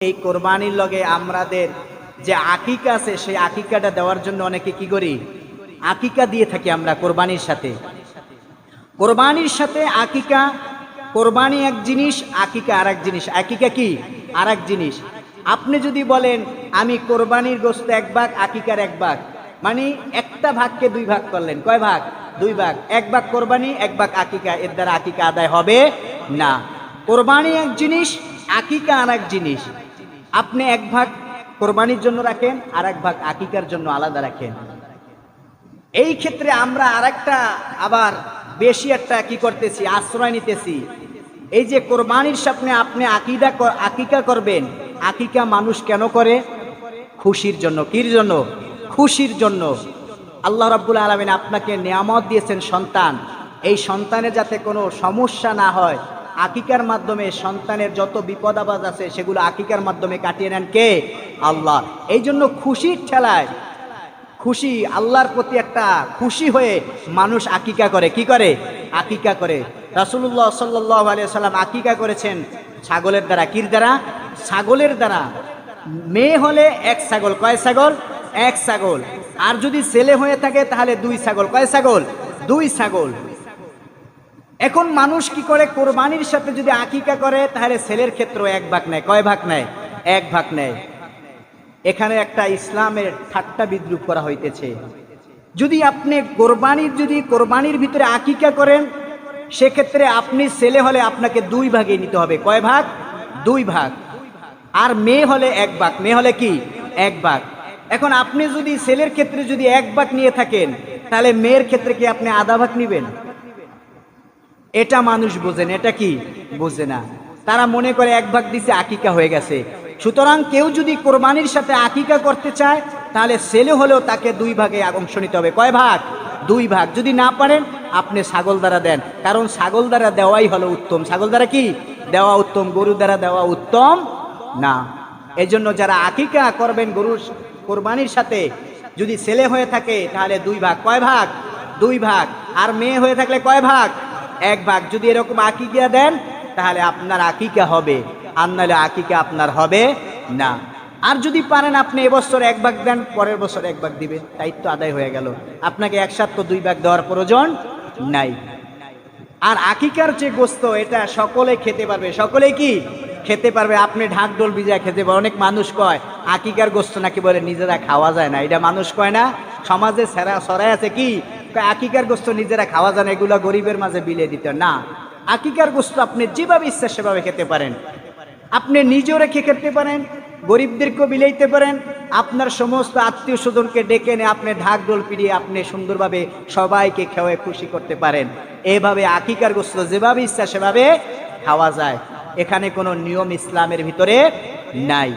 এই কোরবানির লগে আমাদের যে আকিকা আছে, সেই আকিকাটা দেওয়ার জন্য অনেকে কি করি? আকিকা দিয়ে থাকি আমরা কোরবানির সাথে। কোরবানির সাথে আকিকা, কোরবানি এক জিনিস, আকিকা আর এক জিনিস। আকিকা কি? আর এক জিনিস। আপনি যদি বলেন, আমি কোরবানির গোস্ত এক ভাগ, আকিকার এক ভাগ। মানে একটা ভাগকে দুই ভাগ করলেন। কয় ভাগ? দুই ভাগ। এক ভাগ কোরবানি, এক ভাগ আকিকা। এর দ্বারা আকিকা আদায় হবে না। কোরবানি এক জিনিস, আকিকা আর এক জিনিস। আপনি এক ভাগ কোরবানির জন্য রাখেন আর এক ভাগ আকিকার জন্য আলাদা রাখেন। এই ক্ষেত্রে আমরা আরেকটা আবার বেশি একটা কি করতেছি, আশ্রয় নিতেছি। এই যে কোরবানির স্বপ্নে আপনি আকিদা আকিকা করবেন, আকিকা মানুষ কেন করে? খুশির জন্য। কির জন্য? খুশির জন্য। আল্লাহ রাব্বুল আলমিন আপনাকে নিয়ামত দিয়েছেন সন্তান। এই সন্তানের যাতে কোনো সমস্যা না হয় আকিকার মাধ্যমে সন্তানের যত বিপদ আপদ আছে, সেগুলো আকিকার মাধ্যমে কাটিয়ে নেন কে? আল্লাহ। এই জন্য খুশির ঠেলায়, খুশি আল্লাহর প্রতি একটা খুশি হয়ে মানুষ আকিকা করে। কি করে? আকিকা করে। রাসুল্লাহ সাল্লাহ সাল্লাম আকিকা করেছেন ছাগলের দ্বারা। কির দ্বারা? ছাগলের দ্বারা। মেয়ে হলে এক ছাগল। কয় ছাগল? এক ছাগল। আর যদি ছেলে হয়ে থাকে, তাহলে দুই ছাগল। কয় ছাগল? দুই ছাগল। এখন মানুষ কি করে? কোরবানির সাথে যদি আকিকা করে, তাহলে ছেলের ক্ষেত্রে এক ভাগ নেয়। কয় ভাগ নেয়? এক ভাগ নেয়। এখানে একটা ইসলামের ঠাট্টা বিদ্রুপ করা হইতেছে। যদি আপনি কোরবানির, যদি কোরবানির ভিতরে আকিকা করেন, সেক্ষেত্রে আপনি ছেলে হলে আপনাকে দুই ভাগে নিতে হবে। কয় ভাগ? দুই ভাগ। আর মেয়ে হলে এক ভাগ। মেয়ে হলে কি? এক ভাগ। এখন আপনি যদি ছেলের ক্ষেত্রে যদি এক ভাগ নিয়ে থাকেন, তাহলে মেয়ের ক্ষেত্রে কি আপনি আধা ভাগ নেবেন? এটা মানুষ বোঝেন এটা কি? বোঝে না। তারা মনে করে এক ভাগ দিছে আকিকা হয়ে গেছে। সুতরাং কেউ যদি কোরবানির সাথে আকিকা করতে চায়, তাহলে ছেলে হলেও তাকে দুই ভাগে অংশ নিতে হবে। কয় ভাগ? দুই ভাগ। যদি না পারেন, আপনি ছাগল দ্বারা দেন। কারণ ছাগল দ্বারা দেওয়াই হলো উত্তম। ছাগল দ্বারা কি? দেওয়া উত্তম। গরু দ্বারা দেওয়া উত্তম না। এই জন্য যারা আকিকা করবেন গরুর কোরবানির সাথে, যদি ছেলে হয়ে থাকে, তাহলে দুই ভাগ। কয় ভাগ? দুই ভাগ। আর মেয়ে হয়ে থাকলে কয় ভাগ? এক ভাগ। যদি এরকম আকিকা দেন, তাহলে আপনার আকিকা হবে। আর নাহলে আকিকা আপনার হবে না। আর যদি পারেন, আপনি এবছর এক ভাগ দেন, পরের বছর এক ভাগ দিবেন। দায়িত্ব আদায় হয়ে গেল। আপনাকে একসাথে দুই ভাগ দেওয়ার প্রয়োজন নাই। আর আকিকার যে গোস্ত, এটা সকলে খেতে পারবে। সকলে কি? খেতে পারবে। আপনি ঢাক ডোল খেতে পারবে অনেক মানুষ কয়, আকিকার গোস্ত নাকি বলে, নিজেরা খাওয়া যায় না। এটা মানুষ কয় না। সমাজে সেরা সরাই আছে কি? আকিকার গোস্ত নিজেরা খাওয়া যায় না, এগুলো গরিবের মাঝে বিলিয়ে দিতে না, আকিকার গোস্ত আপনি যেভাবে ইচ্ছা সেভাবে খেতে পারেন। আপনি নিজেও রেখে খেতে পারেন, গরিবদেরকেও বিলাইতে পারেন। আপনার সমস্ত আত্মীয় স্বজনকে ডেকে এনে আপনি ঢাক ডোল পিড়িয়ে আপনি সুন্দরভাবে সবাইকে খেয়ে খুশি করতে পারেন। এভাবে আকিকার গোস্ত যেভাবে ইচ্ছা সেভাবে খাওয়া যায়। এখানে কোনো নিয়ম ইসলামের ভিতরে নাই।